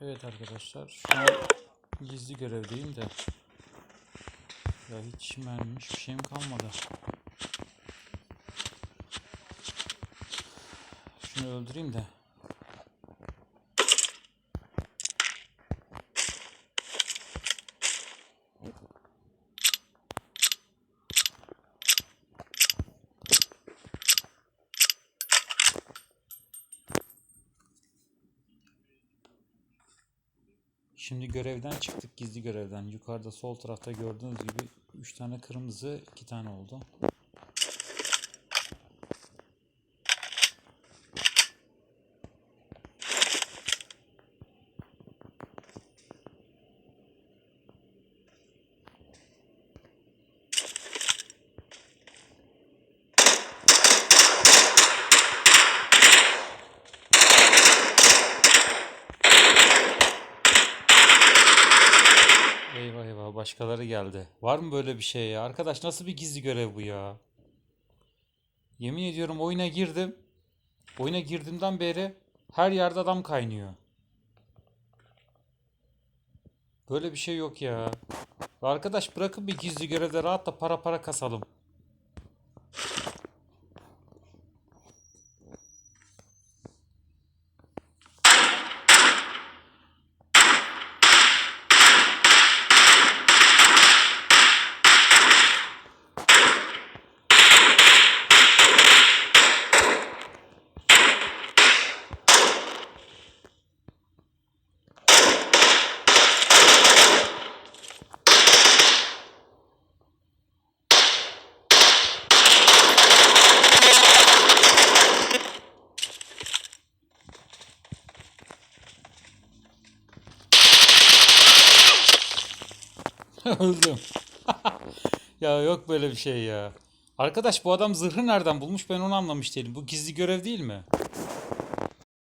Evet arkadaşlar şu an gizli görevdeyim de. Ya hiç mermim hiçbir şeyim kalmadı. Şunu öldüreyim de. Şimdi görevden çıktık gizli görevden. Yukarıda sol tarafta gördüğünüz gibi 3 tane kırmızı 2 tane oldu. Başkaları geldi. Var mı böyle bir şey ya? Arkadaş nasıl bir gizli görev bu ya? Yemin ediyorum oyuna girdim. Oyuna girdiğimden beri her yerde adam kaynıyor. Böyle bir şey yok ya. Arkadaş bırakın bir gizli görevde rahat da para para kasalım. Öldüm. ya yok böyle bir şey ya. Arkadaş bu adam zırhı nereden bulmuş ben onu anlamış değilim. Bu gizli görev değil mi?